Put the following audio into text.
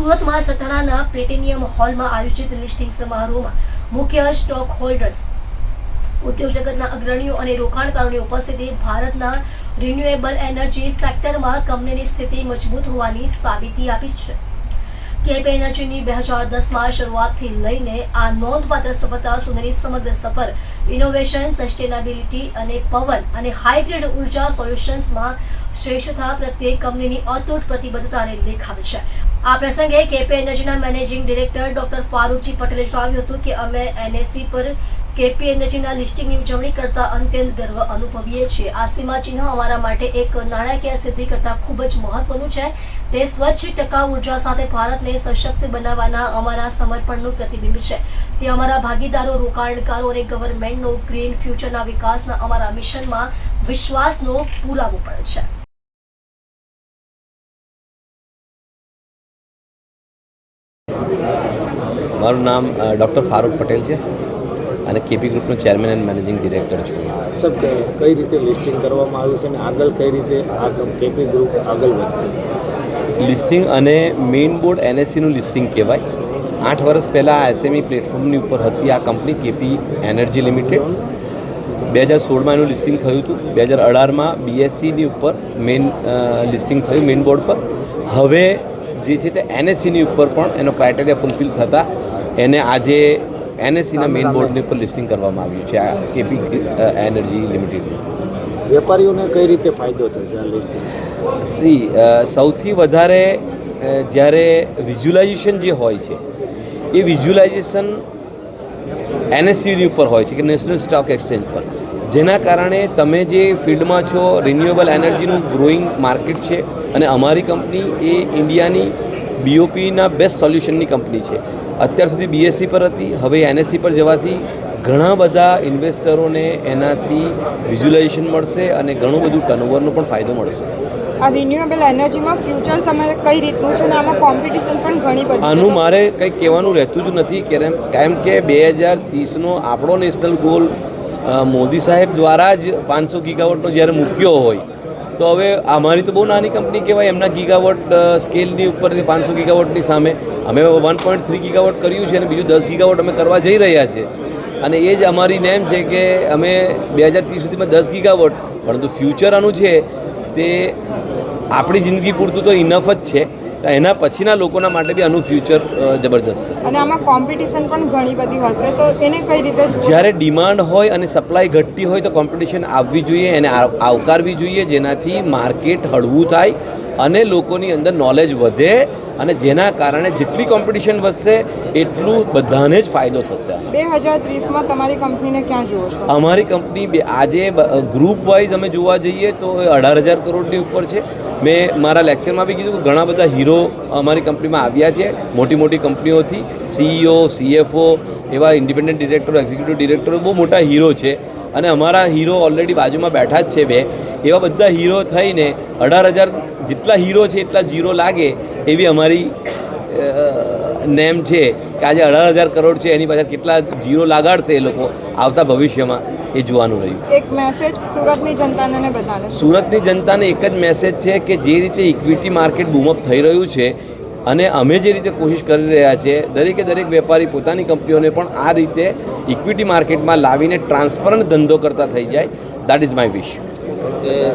સુરતમાં સથાણાના પ્લેટિનિયમ હોલમાં આયોજિત લિસ્ટિંગ સમારોહમાં મુખ્ય સ્ટોક હોલ્ડર્સ ઉદ્યોગ જગતના અગ્રણીઓ અને રોકાણકારોની ઉપસ્થિતિ ભારતના રિન્યુએબલ એનર્જી સેક્ટરમાં કંપનીની સ્થિતિ મજબૂત હોવાની સાબિતી આપી છે. કેપ એનર્જીની બે હજાર દસમાં શરૂઆતથી લઈને આ નોંધપાત્ર સફળતા સુધીની સમગ્ર સફર ઇનોવેશન સસ્ટેનેબિલિટી અને પવન અને હાઇબ્રિડ ઊર્જા સોલ્યુશન્સમાં શ્રેષ્ઠતા પ્રત્યે કંપનીની અતૂટ પ્રતિબદ્ધતાને દેખાવે છે. આ પ્રસંગે કેપે એનર્જીના મેનેજિંગ ડિરેક્ટર ડોક્ટર ફારૂજી પટેલે જણાવ્યું હતું કે અમે એનએસસી પર કેપી એનર્જીના લિસ્ટિંગની ઉજવણી કરતા અત્યંત ગર્વ અનુભવીએ છીએ. આ સીમાચિહ્ન અમારા માટે એક નાણાકીય સિદ્ધિ કરતા ખૂબ જ મહત્વનું છે. તે સ્વચ્છ ટકાઉ ઊર્જા સાથે ભારતને સશક્ત બનાવવાના અમારા સમર્પણનું પ્રતિબિંબ છે. તે અમારા ભાગીદારો, રોકાણકારો અને ગવર્મેન્ટનો ગ્રીન ફ્યુચરના વિકાસના અમારા મિશનમાં વિશ્વાસનો પુરાવો પણ છે. મારું નામ ડૉક્ટર ફારૂક પટેલ છે અને કેપી ગ્રુપનો ચેરમેન એન્ડ મેનેજિંગ ડિરેક્ટર છું. સર કે કઈ રીતે લિસ્ટિંગ કરવામાં આવ્યું છે અને આગળ કઈ રીતે આ કેપી ગ્રુપ આગળ વધશે? લિસ્ટિંગ અને મેઇન બોર્ડ એનએસસીનું લિસ્ટિંગ કહેવાય. આઠ વર્ષ પહેલાં આ એસએમઈ પ્લેટફોર્મની ઉપર હતી આ કંપની કેપી એનર્જી લિમિટેડ. બે હજાર સોળમાં એનું લિસ્ટિંગ થયું હતું. બે હજાર અઢારમાં બીએસસીની ઉપર મેઇન લિસ્ટિંગ થયું મેઇન બોર્ડ પર. હવે જે છે તે એનએસસીની ઉપર પણ એનો ક્રાઇટેરિયા ફૂલફિલ થતાં એને આજે એનએસસીના મેઇન બોર્ડની ઉપર લિસ્ટિંગ કરવામાં આવ્યું છે આ કેપી એનર્જી લિમિટેડ વેપારીઓને કઈ રીતે ફાયદો થશે આ લિસ્ટિંગ સી સૌથી વધારે જ્યારે વિઝ્યુલાઇઝેશન જે હોય છે એ વિઝ્યુલાઇઝેશન એનએસસીની ઉપર હોય છે કે નેશનલ સ્ટોક એક્સચેન્જ પર. જેના કારણે તમે જે ફિલ્ડમાં છો રિન્યુએબલ એનર્જીનું ગ્રોઈંગ માર્કેટ છે અને અમારી કંપની એ ઇન્ડિયાની બીઓપીના બેસ્ટ સોલ્યુશનની કંપની છે. અત્યાર સુધી બીએસસી પર હતી હવે એનએસસી પર જવાથી ઘણા બધા ઇન્વેસ્ટરોને એનાથી વિઝ્યુલાઇઝેશન મળશે અને ઘણું બધું ટર્નઓવરનો પણ ફાયદો મળશે. આ રિન્યુએબલ એનર્જીમાં ફ્યુચર તમારે કઈ રીતનું છે અને આમાં કોમ્પિટિશન પણ ઘણી બધી આનું મારે કંઈ કહેવાનું રહેતું જ નથી કેમ કેમ કે બે હજાર ત્રીસનો આપણો નેશનલ ગોલ મોદી સાહેબ દ્વારા જ પાંચસો ગીગાવોટનો જ્યારે મૂક્યો હોય તો હવે અમારી તો બહુ નાની કંપની કહેવાય, એમના ગીગાવોટ સ્કેલની ઉપર પાંચસો ગીગાવોટની સામે. અમે વન પોઈન્ટ થ્રી ગીગાવોટ કર્યું છે અને બીજું દસ ગીગાવોટ અમે કરવા જઈ રહ્યા છીએ અને એ જ અમારી નેમ છે કે અમે બે હજાર ત્રીસ સુધીમાં દસ ગીગાવોટ પરંતુ ફ્યુચર આનું છે તે આપણી જિંદગી પૂરતું તો ઇનફ જ છે. એના પછીના લોકોના માટે બી આનું ફ્યુચર જબરજસ્ત છે. અને આમાં કોમ્પિટિશન પણ ઘણી બધી હશે. તો એને કઈ રીતે જ્યારે ડિમાન્ડ હોય અને સપ્લાય ઘટતી હોય તો કોમ્પિટિશન આવવી જોઈએ એને આવકારવી જોઈએ જેનાથી માર્કેટ હળવું થાય અને લોકોની અંદર નોલેજ વધે અને જેના કારણે જેટલી કોમ્પિટિશન વધશે એટલું બધાને જ ફાયદો થશે બે હજાર ત્રીસમાં તમારી કંપનીને ક્યાં જુઓ છો? અમારી કંપની બે- આજે ગ્રુપ વાઇઝ અમે જોવા જઈએ તો અઢાર હજાર કરોડની ઉપર છે. મેં મારા લેક્ચરમાં બી કીધું કે ઘણા બધા હીરો અમારી કંપનીમાં આવ્યા છે મોટી મોટી કંપનીઓથી. સીઈઓ સીએફઓ એવા ઇન્ડિપેન્ડન્ટ ડિરેક્ટરો એક્ઝિક્યુટિવ ડિરેક્ટરો બહુ મોટા હીરો છે. અને અમારા હીરો ઓલરેડી બાજુમાં બેઠા જ છે બે. એવા બધા હીરો થઈને અઢાર હજાર જેટલા હીરો છે એટલા જીરો લાગે એવી અમારી નેમ છે કે આજે અઢાર હજાર કરોડ છે એની પાછળ કેટલા જીરો લાગાડશે એ લોકો આવતા ભવિષ્યમાં એ જોવાનું રહ્યું. એક મેસેજ સુરતની જનતાને બધાને. સુરતની જનતાને એક જ મેસેજ છે કે જે રીતે ઇક્વિટી માર્કેટ બૂમઅપ થઈ રહ્યું છે અને અમે જે રીતે કોશિશ કરી રહ્યા છીએ દરેકે દરેક વેપારી પોતાની કંપનીઓને પણ આ રીતે ઇક્વિટી માર્કેટમાં લાવીને ટ્રાન્સપરન્ટ ધંધો કરતા થઈ જાય. That is my wish Eh,